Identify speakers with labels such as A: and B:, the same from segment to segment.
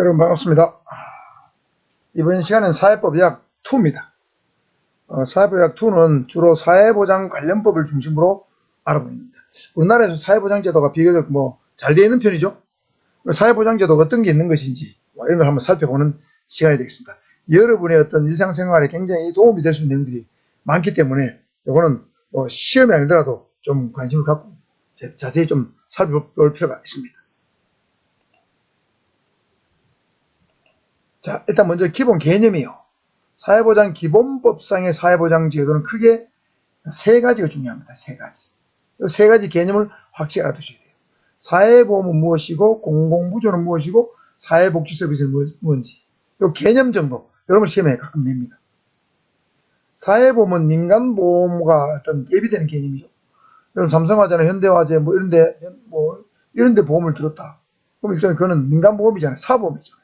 A: 여러분 반갑습니다. 이번 시간은 사회법 약 2입니다. 어, 사회법 약 2는 주로 사회보장 관련법을 중심으로 알아봅니다. 우리나라에서 사회보장제도가 비교적 뭐 잘 되어 있는 편이죠. 사회보장제도가 어떤 게 있는 것인지 뭐 이런 걸 한번 살펴보는 시간이 되겠습니다. 여러분의 어떤 일상생활에 굉장히 도움이 될 수 있는 내용들이 많기 때문에 이거는 뭐 시험이 아니더라도 좀 관심을 갖고 자- 자세히 좀 살펴볼 필요가 있습니다. 자, 일단 먼저 기본 개념이요. 사회보장 기본법상의 사회보장 제도는 크게 세 가지가 중요합니다. 세 가지. 이 세 가지 개념을 확실히 알아두셔야 돼요. 사회보험은 무엇이고, 공공부조는 무엇이고, 사회복지 서비스는 뭐- 뭔지. 이 개념 정도, 걸 시험에 가끔 냅니다. 사회보험은 민간보험과 어떤 예비되는 개념이죠. 여러분, 삼성화재나 현대화재, 뭐 이런데, 뭐, 이런데 보험을 들었다. 그럼 일단 그거는 민간보험이잖아요. 사보험이잖아요.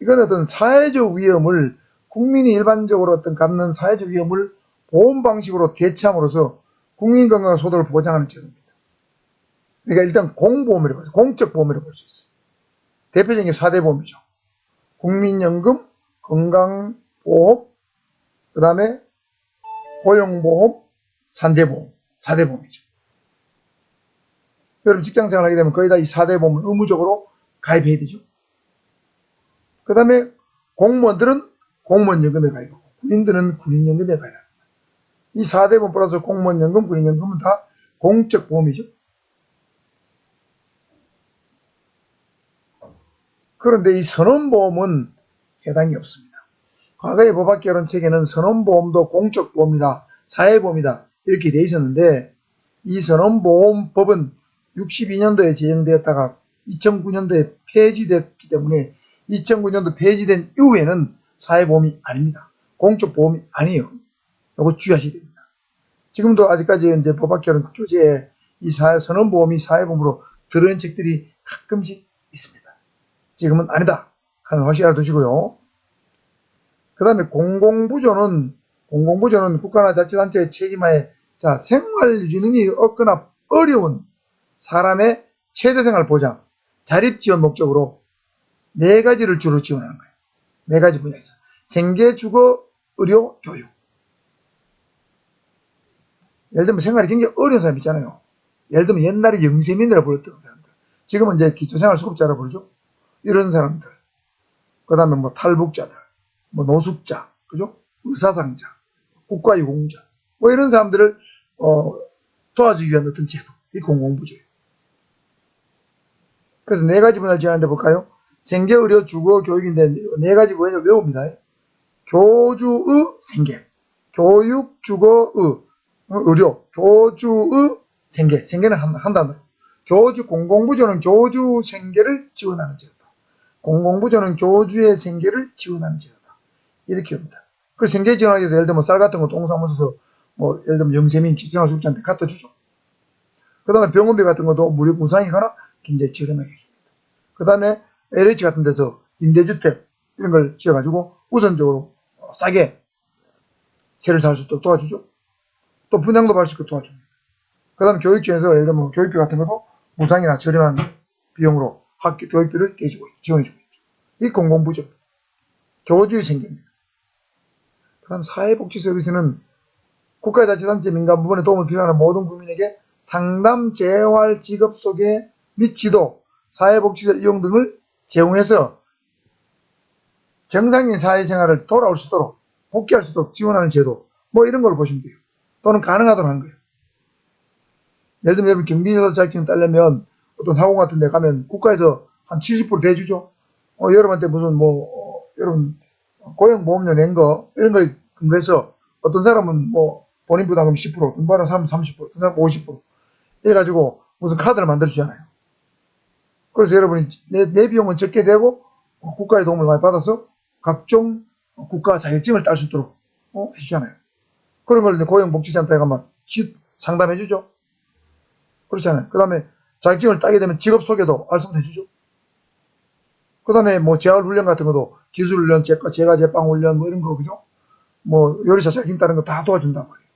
A: 이건 어떤 사회적 위험을 국민이 일반적으로 어떤 갖는 사회적 위험을 보험 방식으로 대체함으로써 국민 건강 소득을 보장하는 제도입니다. 그러니까 일단 공보험이라고 해서 공적 보험이라고 볼 수 있어요. 대표적인 게 4대 보험이죠. 국민연금, 건강보험, 그 다음에 고용보험, 산재보험, 4대 보험이죠. 여러분 직장생활 하게 되면 거의 다 이 4대 보험을 의무적으로 가입해야 되죠. 그 다음에 공무원들은 공무원연금에 가입하고 군인들은 군인연금에 가입합니다. 이 4대 보험 플러스 공무원연금, 군인연금은 다 공적 보험이죠. 그런데 이 선원보험은 해당이 없습니다. 과거의 법학개론 책에는 선원보험도 공적 보험이다, 사회보험이다 이렇게 돼 있었는데 이 선원보험법은 62년도에 제정되었다가 2009년도에 폐지됐기 때문에 2009년도 폐지된 이후에는 사회보험이 아닙니다. 공적 보험이 아니에요. 이거 주의하셔야 됩니다. 지금도 아직까지 이제 법학개론 교재에 이 사회 선언보험이 사회보험으로 들어있는 책들이 가끔씩 있습니다. 지금은 아니다. 하는 확실히 알아두시고요. 그 다음에 공공부조는, 공공부조는 국가나 자치단체의 책임하에 자, 생활 유지능이 없거나 어려운 사람의 최저생활 보장, 자립 지원 목적으로 네 가지를 주로 지원하는 거예요. 네 가지 분야에서. 생계, 주거, 의료, 교육. 예를 들면 생활이 굉장히 어려운 사람 있잖아요. 예를 들면 옛날에 영세민이라고 불렀던 사람들. 지금은 이제 기초생활수급자라고 부르죠. 이런 사람들. 그 다음에 뭐 탈북자들, 뭐 노숙자, 그죠? 의사상자, 국가유공자. 뭐 이런 사람들을, 어, 도와주기 위한 어떤 제도. 이 공공부조예요. 그래서 네 가지 분야를 지원하는데 볼까요? 생계, 의료, 주거, 교육인데 네 가지 분야 외웁니다. 교주의 생계, 교육, 주거, 의, 의료, 교주의 생계, 생계는 한, 한 단어로. 교주, 공공부조는 교주 생계를 지원하는 제도다. 공공부조는 교주의 생계를 지원하는 제도다. 이렇게 합니다. 그 생계 지원하기 위해서 예를 들면 쌀 같은 거 동사무소에서 뭐 예를 들면 영세민 기생활수급자한테 갖다 주죠. 그 다음에 병원비 같은 것도 무료 무상이 가나 굉장히 저렴하게 해줍니다. 그 다음에 LH 같은 데서 임대주택 이런 걸 지어가지고 우선적으로 어, 싸게 세를 살 수 있도록 도와주죠. 또 분양도 받을 수 있도록 도와줍니다. 그 다음에 교육청에서 예를 들면 교육비 같은 것도 무상이나 저렴한 비용으로 학교 교육비를 있죠. 지원해주고 있죠. 이 공공부죠. 교주의 생계입니다. 그 다음 사회복지 서비스는 국가자치단체 민간 부분에 도움을 필요하는 모든 국민에게 상담, 재활, 직업 소개 및 지도, 사회복지사 이용 등을 제공해서 정상인 사회생활을 돌아올 수 있도록 복귀할 수 있도록 지원하는 제도 뭐 이런 걸 보시면 돼요. 또는 가능하도록 한 거예요. 예를 들면 여러분 경비조사 자격증 따려면 어떤 학원 같은 데 가면 국가에서 한 70% 대주죠. 어, 여러분한테 무슨 뭐 어, 여러분 고용보험료 낸 거 이런 걸 근거해서 어떤 사람은 뭐 본인 부담금 10%, 어떤 사람은 30%, 어떤 사람은 50% 이래가지고 무슨 카드를 만들어주잖아요. 그래서 여러분이 내, 내 비용은 적게 되고 어, 국가의 도움을 많이 받아서 각종 국가 자격증을 딸 수 있도록 어, 해주잖아요. 그런 걸 고용복지센터에 가면 지- 상담해주죠. 그렇잖아요. 그 다음에 자격증을 따게 되면 직업 소개도 알선해주죠. 그 다음에 뭐 재활훈련 같은 것도 기술훈련, 제과, 제가 제빵훈련 뭐 이런 거 그죠? 뭐 요리사 자격증 따는 거 다 도와준단 말이에요.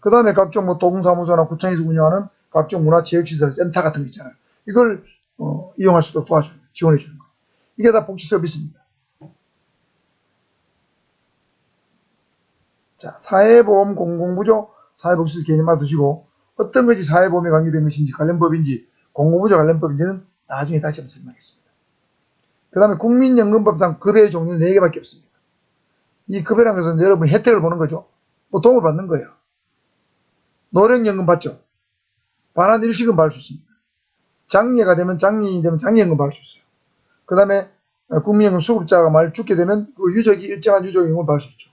A: 그 다음에 각종 뭐 동사무소나 구청에서 운영하는 각종 문화체육시설 센터 같은 거 있잖아요. 이걸 어, 이용할 수 있도록 도와주는. 지원해 주는 거예요. 이게 다 복지 서비스입니다. 자, 사회보험 공공부조 사회복지서 개념만 두시고 어떤 것이 사회보험에 관계된 것인지 관련 법인지 공공부조 관련 법인지는 나중에 다시 한번 설명하겠습니다. 그 다음에 국민연금법상 급여의 종류는 4개밖에 없습니다. 이 급여라는 것은 여러분 혜택을 보는 거죠. 뭐 도움을 받는 거예요. 노령연금 받죠. 반환 일시금 받을 수 있습니다. 장례가 되면 장례인이 되면 장례연금 받을 수 있어요. 그 다음에 국민연금 수급자가 말 죽게 되면 그 유족이 일정한 유족연금을 받을 수 있죠.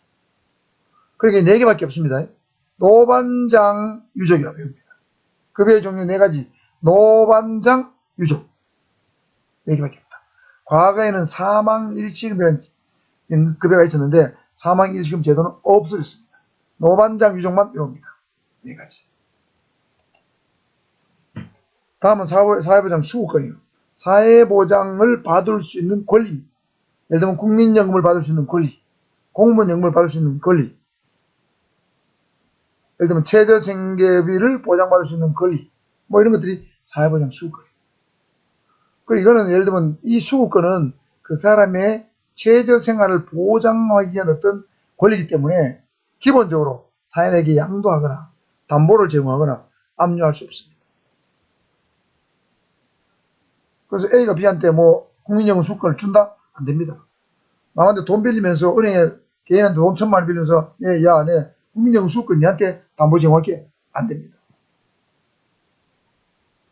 A: 그러니까 4개밖에 없습니다. 노반장 유족이라고 합니다. 급여의 종류 4가지. 노반장 유족. 4개밖에 없다. 과거에는 사망 일시금이라는 급여가 있었는데 사망 일시금 제도는 없어졌습니다. 노반장 유족만 외웁니다. 4가지. 다음은 사회, 사회보장 수급권이요. 사회보장을 받을 수 있는 권리. 예를 들면 국민연금을 받을 수 있는 권리. 공무원 연금을 받을 수 있는 권리. 예를 들면 최저생계비를 보장받을 수 있는 권리. 뭐 이런 것들이 사회보장 수급권. 그리고 이거는 예를 들면 이 수급권은 그 사람의 최저생활을 보장하기 위한 어떤 권리이기 때문에 기본적으로 타인에게 양도하거나 담보를 제공하거나 압류할 수 없습니다. 그래서 A가 B한테 뭐 국민연금 수권을 준다? 안 됩니다. 남한테 돈 빌리면서 은행에 개인한테 돈 천만 원 빌리면서 예, 야, 내 국민연금 수권 니한테 담보 제공할게. 안 됩니다.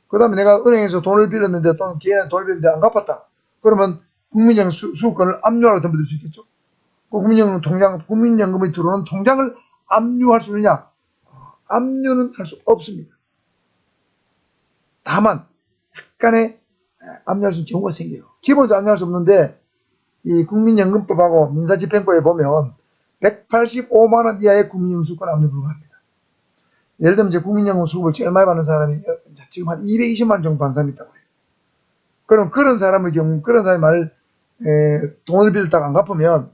A: 그 다음에 내가 은행에서 돈을 빌렸는데 또는 개인한테 돈을 빌렸는데 안 갚았다. 그러면 국민연금 수, 수권을 압류하러 덤벼들 수 있겠죠? 그 국민연금 통장, 국민연금이 들어오는 통장을 압류할 수 있느냐? 압류는 할 수 없습니다. 다만, 약간의 압류할 수 있는 경우가 생겨요. 기본적으로 압류할 수 없는데, 이 국민연금법하고 민사집행법에 보면 185만 원 이하의 국민연금 수권 압류 불가합니다. 예를 들면 이제 국민연금 수급을 제일 많이 받는 사람이 지금 한 220만 원 정도 받는 사람이 있다고 해요. 그럼 그런 사람의 경우, 그런 사람이 말, 에, 돈을 빌렸다가 안 갚으면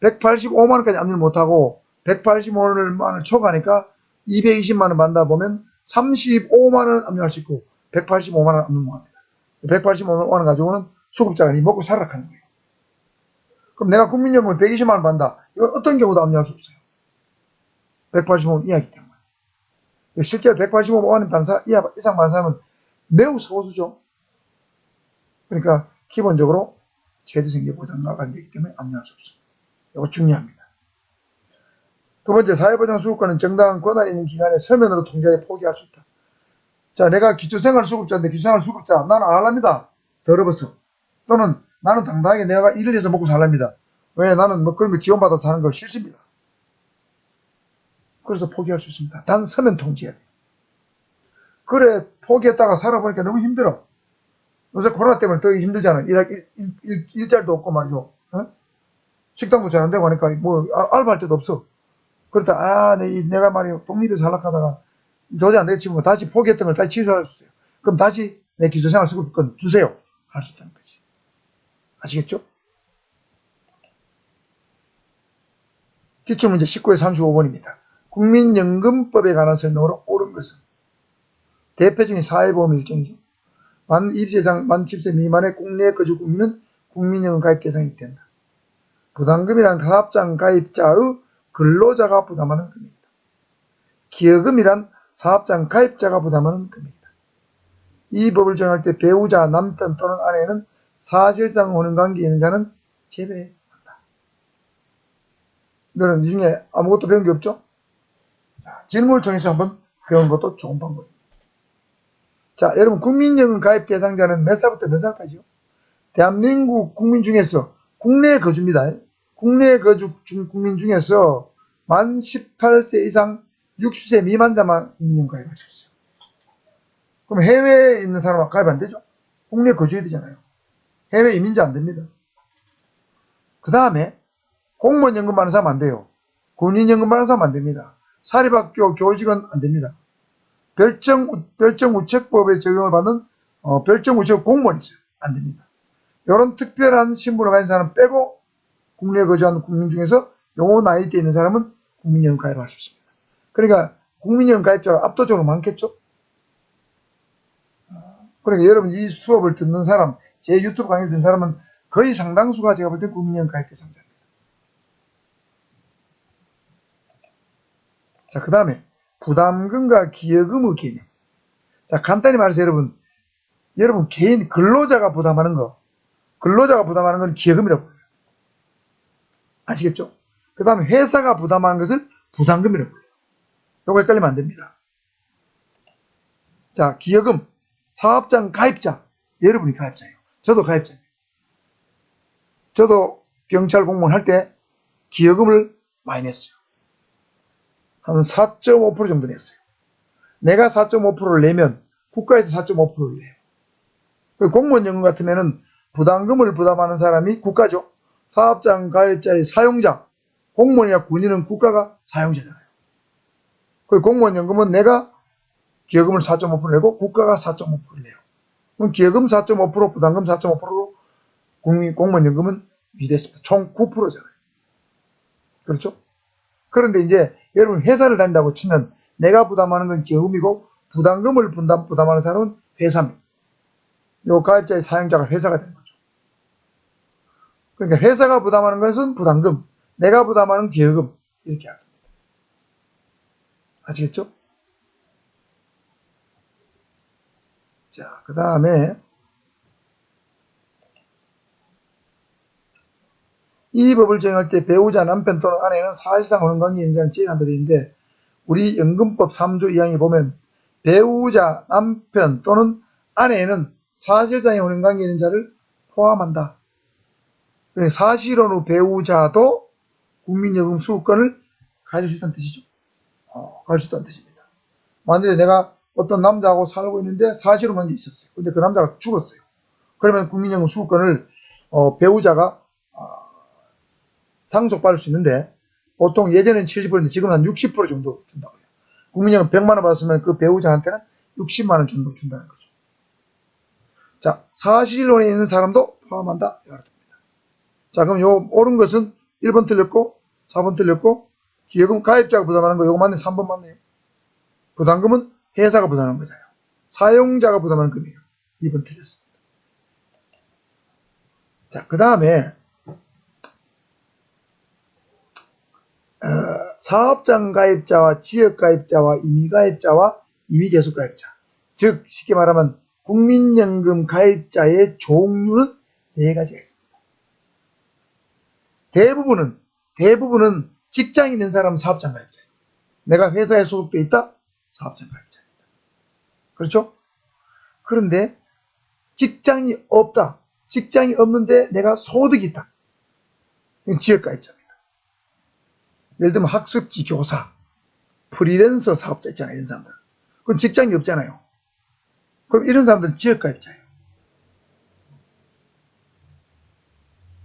A: 185만 원까지 압류를 못하고 185만 원을 초과하니까 220만 원 받다 보면 35만원 압류할 수 있고 185만원 압류 못합니다. 185만원 가지고는 수급자가 니 먹고 살아라 하는 거예요. 그럼 내가 국민연금을 120만 원 받는다. 이건 어떤 경우도 압류할 수 없어요. 185만 이하이기 때문에. 실제로 185만 원 반사 이하 이상 사람은 매우 소수죠. 그러니까 기본적으로 최저생계 보장과 관계이기 때문에 압류할 수 없습니다. 이거 중요합니다. 두 번째, 사회보장 수급권은 정당한 권한이 있는 기관에 서면으로 통제에 포기할 수 있다. 자, 내가 기초생활수급자인데 기초생활수급자 나는 안 할랍니다. 더러워서. 또는 나는 당당하게 내가 일을 해서 먹고 살랍니다. 왜 나는 뭐 그런 거 지원받아서 사는 거 싫습니다. 그래서 포기할 수 있습니다. 단 서면 통지해야 돼요. 그래 포기했다가 살아보니까 너무 힘들어. 요새 코로나 때문에 더 힘들잖아. 일, 일, 일, 일자리도 없고 말이죠. 어? 식당도 잘 안 되고 하니까 뭐 아, 알바할 데도 없어. 그러다 아 내, 내가 말이야 독립에 살락하다가 도저히 안 되겠지 뭐 다시 포기했던 걸 다시 취소할 수 있어요. 그럼 다시 내 기초생활 수급권 주세요. 할 수 있다는 거지. 아시겠죠? 기출문제 19에 35번입니다. 국민연금법에 관한 설명으로 옳은 것은 대표적인 사회보험 일종이죠. 만 20세 이상, 만 10세 미만의 국내 거주 국민은 국민연금 가입 대상이 된다. 부담금이란 사업장 가입자의 근로자가 부담하는 금액이다. 기여금이란 사업장 가입자가 부담하는 금액이다. 이 법을 정할 때 배우자, 남편 또는 아내는 사실상 오는 관계에 있는 자는 제외한다. 이거는 이 중에 아무것도 배운 게 없죠? 자, 질문을 통해서 한번 배운 것도 좋은 방법입니다. 자, 여러분, 국민연금 가입 대상자는 몇 살부터 몇 살까지요? 대한민국 국민 중에서 국내 거주입니다. 국내 거주 중, 국민 중에서 만 18세 이상 60세 미만 자만 국민연금 가입할 수 있어요. 그럼 해외에 있는 사람은 가입 안 되죠? 국내에 거주해야 되잖아요. 해외 이민자 안 됩니다. 그 다음에 공무원 연금 받는 사람 안 돼요. 군인 연금 받는 사람 안 됩니다. 사립학교 교직원 안 됩니다. 별정, 별정우체법에 적용을 받는 어, 별정우체국 공무원 있어요. 안 됩니다. 이런 특별한 신분을 가진 사람 빼고 국내에 거주하는 국민 중에서 요 나이대에 있는 사람은 국민연금 가입할 수 있습니다. 그러니까 국민연금 가입자가 압도적으로 많겠죠? 그러니까 여러분 이 수업을 듣는 사람, 제 유튜브 강의를 듣는 사람은 거의 상당수가 제가 볼 때 국민연금 가입 대상자입니다. 자, 그 다음에 부담금과 기여금의 개념. 자, 간단히 말해서 여러분, 여러분 개인 근로자가 부담하는 거, 근로자가 부담하는 건 기여금이라고 해요. 아시겠죠? 그 다음에 회사가 부담하는 것을 부담금이라고 해요. 요거 헷갈리면 안 됩니다. 자, 기여금, 사업장 가입자, 여러분이 가입자예요. 저도 가입자예요. 저도 경찰 공무원 할 때 기여금을 많이 냈어요. 한 4.5% 정도 냈어요. 내가 4.5%를 내면 국가에서 4.5%를 내요. 그 공무원 연금 같으면은 부담금을 부담하는 사람이 국가죠. 사업장 가입자의 사용자, 공무원이나 군인은 국가가 사용자잖아요. 그 공무원 연금은 내가 기여금을 4.5% 내고 국가가 4.5%를 내요. 그럼 기여금 4.5% 부담금 4.5%로 국민 공무원 연금은 유지됐습니다. 총 9%잖아요. 그렇죠? 그런데 이제 여러분 회사를 다닌다고 치면 내가 부담하는 건 기여금이고 부담금을 분담, 부담하는 사람은 회사입니다. 요 가입자의 사용자가 회사가 되는 거죠. 그러니까 회사가 부담하는 것은 부담금, 내가 부담하는 기여금 이렇게 합니다. 아시겠죠? 자, 그 다음에 이 법을 정할 때 배우자, 남편 또는 아내는 사실상 혼인관계 인자는 제외한다 되어 있는데 우리 연금법 3조 2항에 보면 배우자, 남편 또는 아내는 사실상의 혼인관계 있는 자를 포함한다. 그러니까 사실혼의 배우자도 국민연금 수급권을 가질 수 있다는 뜻이죠. 어, 가질 수 있다는 뜻입니다. 만약에 내가 어떤 남자하고 살고 있는데 관계 있었어요. 근데 그 남자가 죽었어요. 그러면 국민연금 수급권을 어, 배우자가 어, 상속받을 수 있는데 보통 예전엔 70%인데 지금은 한 60% 정도 준다고 해요. 국민연금 100만 원 받았으면 그 배우자한테는 60만 원 정도 준다는 거죠. 자, 사실혼에 있는 사람도 포함한다. 자, 그럼 요 옳은 것은 1번 틀렸고 4번 틀렸고 기여금 가입자가 부담하는 거 요거 맞네 3번 맞네요. 부담금은 회사가 부담하는 거잖아요. 사용자가 부담하는 금이에요. 2번 틀렸습니다. 자, 그 다음에 어, 사업장 가입자와 지역 가입자와 임의 가입자와 임의 계속 가입자. 즉 쉽게 말하면 국민연금 가입자의 종류는 네 가지가 있습니다. 대부분은 대부분은 직장 있는 사람은 사업장 가입자예요. 내가 회사에 소속돼 있다 사업장 가입자입니다. 그렇죠? 그런데 직장이 없다. 직장이 없는데 내가 소득이 있다. 이건 지역 가입자입니다. 예를 들면 학습지 교사, 프리랜서 사업자 있잖아요. 이런 사람들. 그건 직장이 없잖아요. 그럼 이런 사람들은 지역 가입자예요.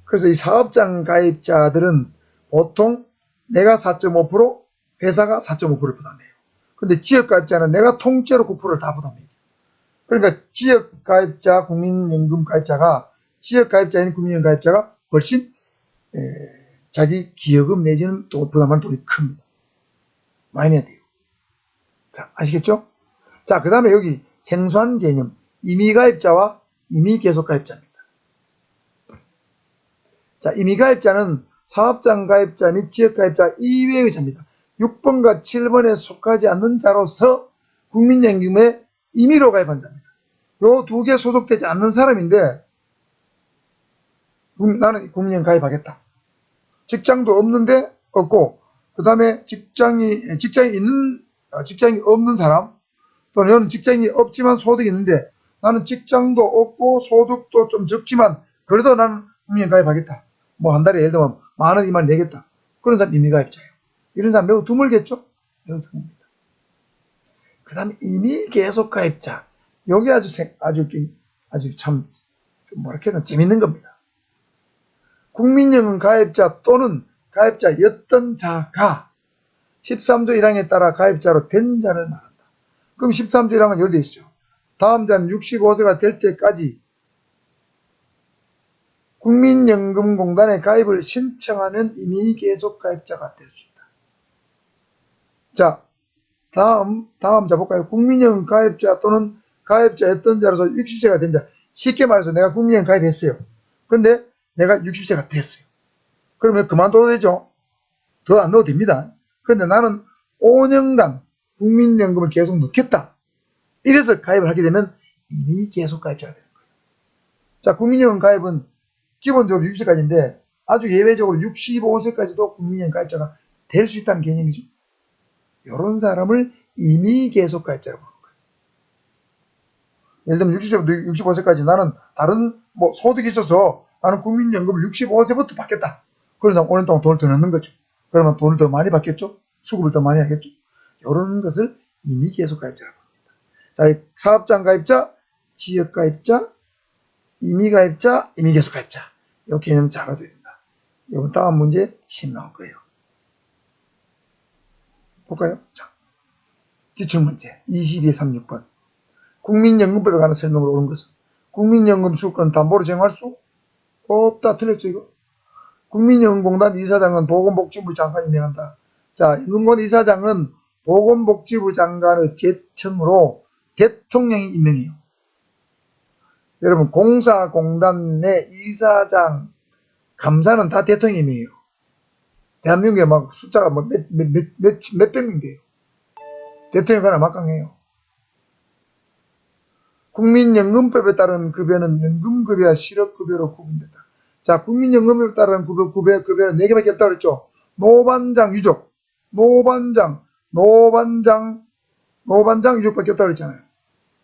A: 그래서 이 사업장 가입자들은 보통 내가 4.5% 회사가 4.5%를 부담해요. 근데 지역 가입자는 내가 통째로 9%를 다 부담해요. 그러니까 지역 가입자, 국민연금 가입자가 지역 가입자인 국민연금 가입자가 훨씬 에, 자기 기여금 내지는 또 부담하는 돈이 큽니다. 많이 내야 돼요. 자, 아시겠죠? 자, 그 다음에 여기 생소한 개념, 임의가입자와 임의계속가입자입니다. 자, 임의가입자는 사업장 가입자 및 지역 가입자 이외의 자입니다. 6번과 7번에 속하지 않는 자로서 국민연금에 임의로 가입한 자입니다. 요 두 개 소속되지 않는 사람인데 나는 국민연금 가입하겠다. 직장도 없는데 없고 그 다음에 직장이 직장이 있는 아, 직장이 없는 사람 또는 저는 직장이 없지만 소득이 있는데 나는 직장도 없고 소득도 좀 적지만 그래도 나는 국민연금 가입하겠다. 뭐 한 달에 예를 들면 만 원, 이만 원 내겠다. 그런 사람 임의 가 입자예요. 이런 사람 매우 드물겠죠? 매우 드뭅니다. 그 다음에 이미 계속 가입자. 여기 아주, 생, 아주, 아주 참, 뭐랄까, 나 재밌는 겁니다. 국민연금 가입자 또는 가입자였던 자가 13조 1항에 따라 가입자로 된 자를 말한다. 그럼 13조 1항은 여기 있죠. 다음 자는 65세가 될 때까지 국민연금공단에 가입을 신청하면 이미 계속 가입자가 될 수 있다. 자, 다음, 다음 자 볼까요? 국민연금 가입자 또는 가입자 했던 자로서 60세가 된 자. 쉽게 말해서 내가 국민연금 가입했어요. 근데 내가 60세가 됐어요. 그러면 그만둬도 되죠? 더 안 넣어도 됩니다. 근데 나는 5년간 국민연금을 계속 넣겠다. 이래서 가입을 하게 되면 이미 계속 가입자가 되는 거예요. 자, 국민연금 가입은 기본적으로 60세까지인데 아주 예외적으로 65세까지도 국민연금 가입자가 될 수 있다는 개념이죠. 이런 사람을 이미 계속 가입자라고 하는 거예요. 예를 들면 60세부터 65세까지 나는 다른 뭐 소득이 있어서 나는 국민연금을 65세부터 받겠다. 그러다 5년 동안 돈을 더 넣는 거죠. 그러면 돈을 더 많이 받겠죠? 수급을 더 많이 하겠죠? 이런 것을 이미 계속 가입자라고 합니다. 자, 이 사업장 가입자, 지역 가입자, 이미 가입자, 이미 계속 가입자. 이 개념 잘 알아둬야 된다. 이번 다음 문제 10 나올 거예요. 볼까요? 자, 기출문제 22에 36번. 국민연금법에 관한 설명으로 옳은 것은 국민연금 수권 담보로 제공할 수 없다. 틀렸죠, 이거? 국민연금공단 이사장은 보건복지부 장관이 명한다. 자, 연금관 이사장은 보건복지부 장관의 제청으로 대통령이 임명해요. 여러분, 공사공단 내 이사장, 감사는 다 대통령이 임명해요. 대한민국에 막 숫자가 뭐 몇, 몇, 몇, 몇, 몇백 명 돼요. 대통령 하나 막강해요. 국민연금법에 따른 급여는 연금급여와 실업급여로 구분된다. 자, 국민연금법에 따른 급여, 급여, 급여는 4개밖에 없다고 그랬죠. 노반장 유족, 노반장, 노반장, 노반장 유족밖에 없다고 그랬잖아요.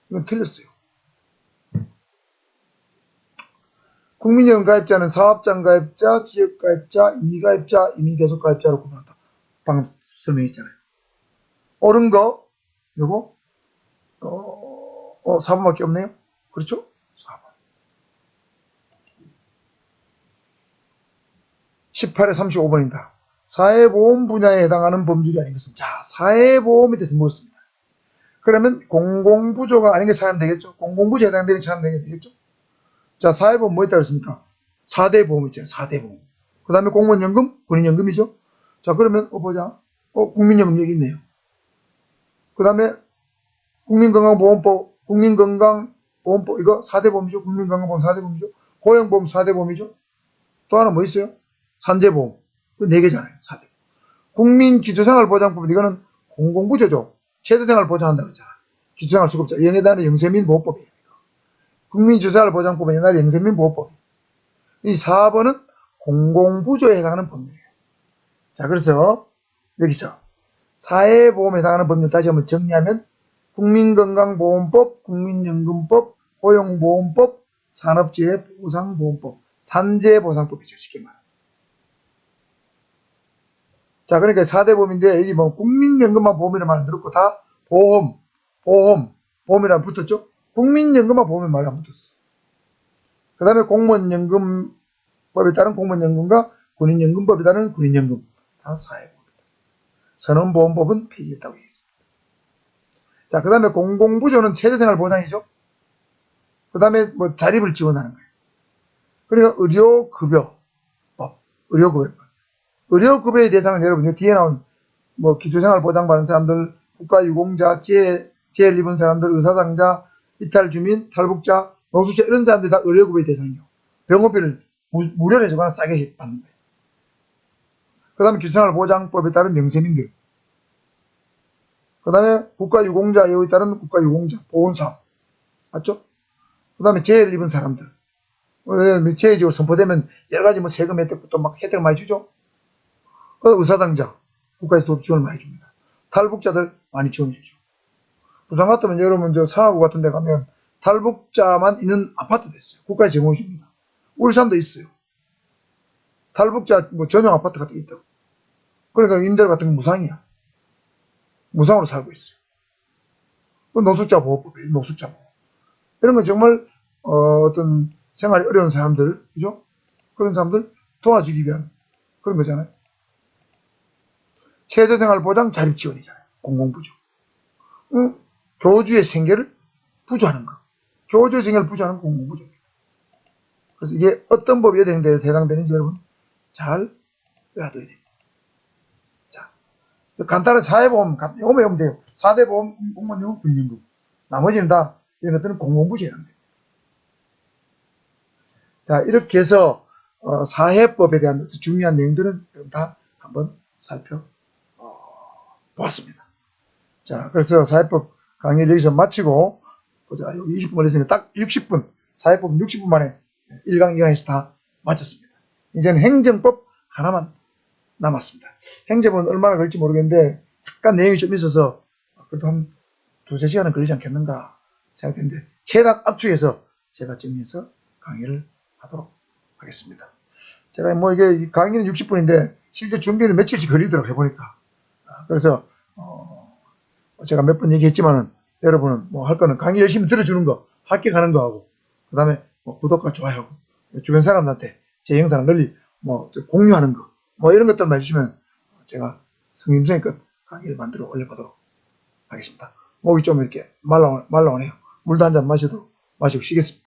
A: 이건 틀렸어요. 국민연금 가입자는 사업장 가입자, 지역 가입자, 임의 가입자, 이민 계속 가입자로 구분한다. 방금 설명했잖아요. 옳은 거, 요거, 어, 어, 4번밖에 없네요. 그렇죠? 4번. 18에 35번입니다. 사회보험 분야에 해당하는 법률이 아닌 것은, 자, 사회보험에 대해서 묻습니다. 그러면 공공부조가 아닌 게 사람 되겠죠? 공공부조에 해당되는 사람 되겠죠? 자, 사회보험 뭐 있다고 했습니까? 4대 보험 있잖아요. 4대 보험. 그 다음에 공무원연금, 군인연금이죠. 자, 그러면, 어, 보자. 어, 국민연금 여기 있네요. 그 다음에 국민건강보험법, 국민건강보험법, 이거 4대 보험이죠. 국민건강보험 4대 보험이죠. 고용보험 4대 보험이죠. 또 하나 뭐 있어요? 산재보험. 그 4개잖아요. 4대. 국민기초생활보장법, 이거는 공공부조죠. 최저생활 보장한다고 그랬잖아. 기초생활수급자. 영예단의 영세민보호법이에요. 국민주사를 옛날에 영세민보호법. 이 4번은 공공부조에 해당하는 법률이에요. 자, 그래서 여기서 사회보험에 해당하는 법률 다시 한번 정리하면 국민건강보험법, 국민연금법, 고용보험법, 산업재해보상보험법, 산재보상법이죠. 쉽게 말하면. 자, 그러니까 4대 보험인데 여기 뭐 국민연금만 보험이라는 말은 들었고 다 보험, 보험, 보험이라 붙었죠? 국민연금만 보험에 말이 안 붙었어. 그 다음에 공무원연금법에 따른 공무원연금과 군인연금법에 따른 군인연금 다 사회보험이다. 선언보험법은 폐지했다고 되어 있습니다. 자, 그 다음에 공공부조는 최저생활보장이죠. 그 다음에 뭐 자립을 지원하는 거예요. 그러니까 의료급여법, 의료급여법. 의료급여의 대상은 여러분 뒤에 나온 뭐 기초생활 보장 받는 사람들, 국가유공자, 재해, 재해를 입은 사람들, 의사상자, 이탈 주민, 탈북자, 노숙자 이런 사람들이 다 의료급여의 대상이요. 병원비를 무, 무료로 해주거나 싸게 받는 거예요. 그 다음에 기초생활보장법에 따른 영세민들. 그 다음에 국가유공자 예우에 따른 국가유공자, 보훈사업. 맞죠? 그 다음에 재해를 입은 사람들. 재해지고 선포되면 여러 가지 뭐 세금 혜택부터 막 혜택을 많이 주죠. 그 의사당자. 국가에서 도 지원을 많이 줍니다. 탈북자들 많이 지원해 주죠. 부산 같으면 여러분 저 상하구 같은 데 가면 탈북자만 있는 아파트 됐어요. 국가에 제공해 줍니다. 울산도 있어요. 탈북자 뭐 전용 아파트 같은 게 있다고. 그러니까 임대료 같은 건 무상이야. 무상으로 살고 있어요. 그 노숙자 보호법이에요. 노숙자 보호. 이런 건 정말 어, 떤 생활이 어려운 사람들, 그죠? 그런 사람들 도와주기 위한 그런 거잖아요. 최저생활보장 자립지원이잖아요. 공공부조. 응? 교주의 생계를 부조하는 거. 교주의 생계를 부조하는 공공부조입니다. 그래서 이게 어떤 법에 해당되는지 여러분 잘 외워둬야 됩니다. 자, 간단한 사회보험, 요거 외우면 돼요. 4대 보험, 공무원연금, 군인연금. 나머지는 다 이런 것들은 공공부지에 해당됩니다. 자, 이렇게 해서 어, 사회법에 대한 중요한 내용들은 다 한번 살펴보았습니다. 자, 그래서 사회법 강의를 여기서 마치고 보자. 여기 20분 걸렸으니까 딱 60분, 사회법 60분 만에 1강, 2강에서 다 마쳤습니다. 이제는 행정법 하나만 남았습니다. 행정은 얼마나 걸릴지 모르겠는데 약간 내용이 좀 있어서 그래도 한 두세 시간은 걸리지 않겠는가 생각했는데 최대한 압축해서 제가 정리해서 강의를 하도록 하겠습니다. 제가 뭐 이게 강의는 60분인데 실제 준비는 며칠씩 걸리더라고요 해보니까 아, 그래서 어, 제가 몇 번 얘기했지만은 여러분은 뭐 할 거는 강의 열심히 들어주는 거 합격하는 거 하고 그 다음에 뭐 구독과 좋아요 주변 사람들한테 제 영상을 널리 뭐 공유하는 거 뭐 이런 것들만 해주시면 제가 성심성의껏 강의를 만들어 올려보도록 하겠습니다. 목이 좀 이렇게 말라, 말라오네요. 물도 한 잔 마셔도 마시고 쉬겠습니다.